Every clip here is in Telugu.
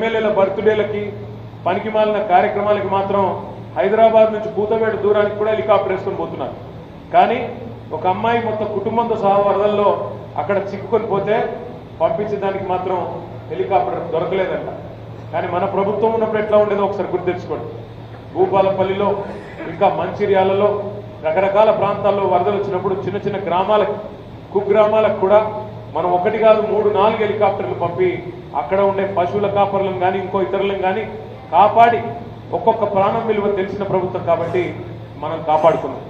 ఎమ్మెల్యేల బర్త్డేలకి పనికి మాలిన కార్యక్రమాలకి మాత్రం హైదరాబాద్ నుంచి కూతవేడు దూరానికి కూడా హెలికాప్టర్ వేసుకొని పోతున్నారు. కానీ ఒక అమ్మాయి మొత్తం కుటుంబంతో సహా వరదల్లో అక్కడ చిక్కుకొని పోతే పంపించడానికి మాత్రం హెలికాప్టర్ దొరకలేదంట. కానీ మన ప్రభుత్వం ఉన్నప్పుడు ఎట్లా ఉండేదో ఒకసారి గుర్తు తెచ్చుకోండి. భూపాలపల్లిలో ఇంకా మంచిర్యాలలో రకరకాల ప్రాంతాల్లో వరదలు వచ్చినప్పుడు చిన్న చిన్న గ్రామాలకు కుగ్రామాలకు కూడా మనం ఒకటి కాదు మూడు నాలుగు హెలికాప్టర్లు పంపి అక్కడ ఉండే పశువుల కాపర్లను కానీ ఇంకో ఇతరులను కానీ కాపాడి ఒక్కొక్క ప్రాణం విలువ తెలిసిన ప్రభుత్వం కాబట్టి మనం కాపాడుకున్నాం.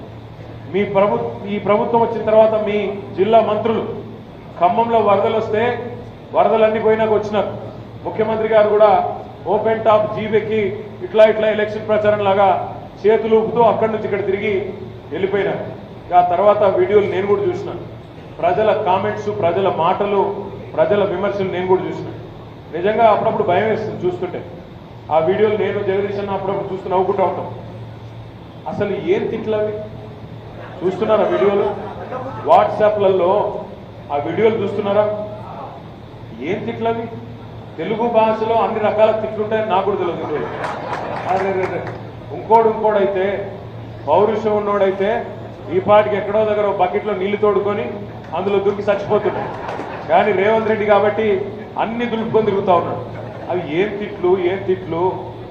మీ ప్రభు ఈ ప్రభుత్వం వచ్చిన తర్వాత మీ జిల్లా మంత్రులు ఖమ్మంలో వరదలు వస్తే వరదలన్నీ పోయినాక వచ్చినారు. ముఖ్యమంత్రి గారు కూడా ఓపెన్ టాప్ జీబెక్కి ఇట్లా ఇట్లా ఎలక్షన్ ప్రచారం లాగా చేతులు ఊపుతూ అక్కడి నుంచి ఇక్కడ తిరిగి వెళ్ళిపోయినారు. ఆ తర్వాత వీడియోలు నేను కూడా చూసినాను. ప్రజల కామెంట్స్ ప్రజల మాటలు ప్రజల విమర్శలు నేను కూడా చూసిన. నిజంగా అప్పుడప్పుడు భయం వేస్తుంది చూస్తుంటే. ఆ వీడియోలు నేను జగదీష్ అన్న అప్పుడప్పుడు చూస్తూ నవ్వుకుంటూ ఉంటాం. అసలు ఏం తిట్లవి చూస్తున్నారా వీడియోలు? వాట్సాప్లలో ఆ వీడియోలు చూస్తున్నారా? ఏం తిట్లవి తెలుగు భాషలో అన్ని రకాల తిట్లుంటాయని నాకు కూడా తెలియదు అరే ఇంకోడు ఇంకోడైతే పౌరుషం ఉన్నోడైతే ఈ పాటికి ఎక్కడో దగ్గర బకెట్లో నీళ్ళు తోడుకొని అందులో దూకి చచ్చిపోతున్నాడు కానీ రేవంత్ రెడ్డి కాబట్టి అన్ని దులుపుకొని తిరుగుతూ ఉన్నాడు. అవి ఏం తిట్లు ఏం తిట్లు?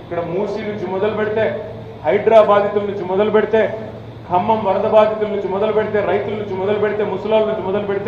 ఇక్కడ మూసీ నుంచి మొదలు పెడితే హైడ్రా బాధితుల నుంచి మొదలు పెడితే ఖమ్మం వరద బాధితుల నుంచి మొదలు పెడితే రైతుల నుంచి మొదలు పెడితే ముసలాల నుంచి మొదలు పెడితే